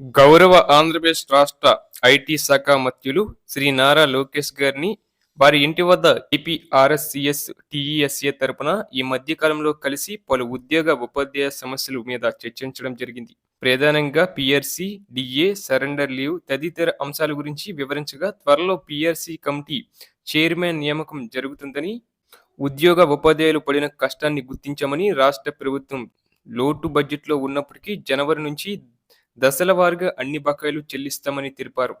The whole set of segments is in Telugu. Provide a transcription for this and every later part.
గౌరవ ఆంధ్రప్రదేశ్ రాష్ట్ర ఐటీ శాఖ మత్యులు శ్రీ నారా లోకేష్ గారిని వారి ఇంటి వద్ద ఏపీఆర్ఎస్సిఎస్ టీఈఎస్ఏ తరపున ఈ మధ్య కాలంలో కలిసి పలు ఉద్యోగ ఉపాధ్యాయ సమస్యల మీద చర్చించడం జరిగింది. ప్రధానంగా పిఆర్సి డిఏ సరెండర్ లీవ్ తదితర అంశాల గురించి వివరించగా త్వరలో పిఆర్సి కమిటీ చైర్మన్ నియామకం జరుగుతుందని ఉద్యోగ ఉపాధ్యాయులు పడిన కష్టాన్ని గుర్తించామని రాష్ట్ర ప్రభుత్వం లోటు బడ్జెట్లో ఉన్నప్పటికీ జనవరి నుంచి దశల వారీగా అన్ని బకాయిలు చెల్లిస్తామని తెలిపారు.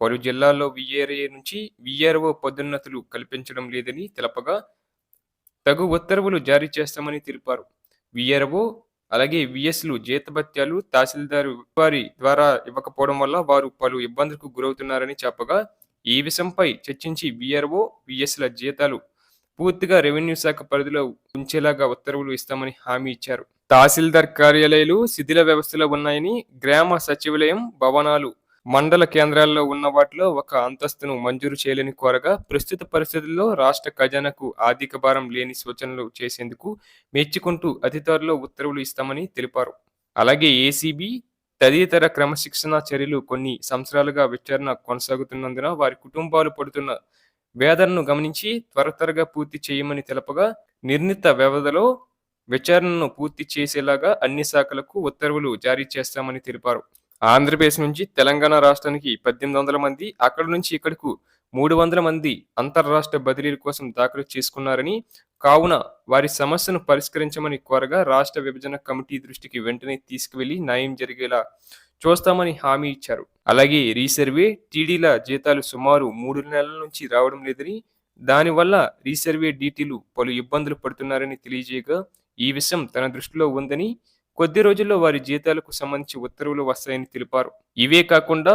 పలు జిల్లాల్లో విఆర్ఏ నుంచి విఆర్ఓ పదోన్నతులు కల్పించడం లేదని తెలపగా తగు ఉత్తర్వులు జారీ చేస్తామని తెలిపారు. విఆర్ఓ అలాగే విఎస్లు జీతభత్యాలు తహసీల్దారు వారి ద్వారా ఇవ్వకపోవడం వల్ల వారు పలు ఇబ్బందులకు గురవుతున్నారని చెప్పగా ఈ విషయంపై చర్చించి విఆర్ఓ విఎస్ల జీతాలు పూర్తిగా రెవెన్యూ శాఖ పరిధిలో ఉంచేలాగా ఉత్తర్వులు ఇస్తామని హామీ ఇచ్చారు. తహసీల్దార్ కార్యాలయాలు శిథిల వ్యవస్థలో ఉన్నాయని గ్రామ సచివాలయం భవనాలు మండల కేంద్రాల్లో ఉన్న వాటిలో ఒక అంతస్తును మంజూరు చేయాలని కోరగా ప్రస్తుత పరిస్థితుల్లో రాష్ట్ర ఖజానాకు ఆర్థిక భారం లేని సూచనలు చేసేందుకు మెచ్చుకుంటూ అతి త్వరలో ఉత్తర్వులు ఇస్తామని తెలిపారు. అలాగే ఏసీబీ తదితర క్రమశిక్షణ చర్యలు కొన్ని సంవత్సరాలుగా విచారణ కొనసాగుతున్నందున వారి కుటుంబాలు పడుతున్న వేదనను గమనించి త్వర త్వరగా పూర్తి చేయమని తెలపగా నిర్ణీత వ్యవధిలో విచారణను పూర్తి చేసేలాగా అన్ని శాఖలకు ఉత్తర్వులు జారీ చేస్తామని తెలిపారు. ఆంధ్రప్రదేశ్ నుంచి తెలంగాణ రాష్ట్రానికి పద్దెనిమిది వందల మంది అక్కడి నుంచి ఇక్కడకు మూడు వందల మంది అంతర్రాష్ట్ర బదిలీల కోసం దాఖలు చేసుకున్నారని కావున వారి సమస్యను పరిష్కరించమని కోరగా రాష్ట్ర విభజన కమిటీ దృష్టికి వెంటనే తీసుకువెళ్ళి న్యాయం జరిగేలా చూస్తామని హామీ ఇచ్చారు. అలాగే రీసర్వే టీడీల జీతాలు సుమారు మూడు నెలల నుంచి రావడం లేదని దానివల్ల రీసర్వే డీటీలు పలు ఇబ్బందులు పడుతున్నారని తెలియజేయగా ఈ విషయం తన దృష్టిలో ఉందని కొద్ది రోజుల్లో వారి జీతాలకు సంబంధించి ఉత్తర్వులు వస్తాయని తెలిపారు. ఇవే కాకుండా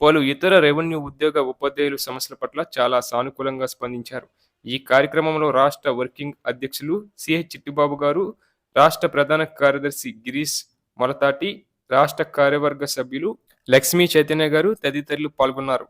పలు ఇతర రెవెన్యూ ఉద్యోగ ఉపాధ్యాయులు సమస్యల పట్ల చాలా సానుకూలంగా స్పందించారు. ఈ కార్యక్రమంలో రాష్ట్ర వర్కింగ్ అధ్యక్షులు సిహెచ్ చిట్టిబాబు గారు రాష్ట్ర ప్రధాన కార్యదర్శి గిరీష్ మొలతాటి రాష్ట్ర కార్యవర్గ సభ్యులు లక్ష్మీ చైతన్య గారు తదితరులు పాల్గొన్నారు.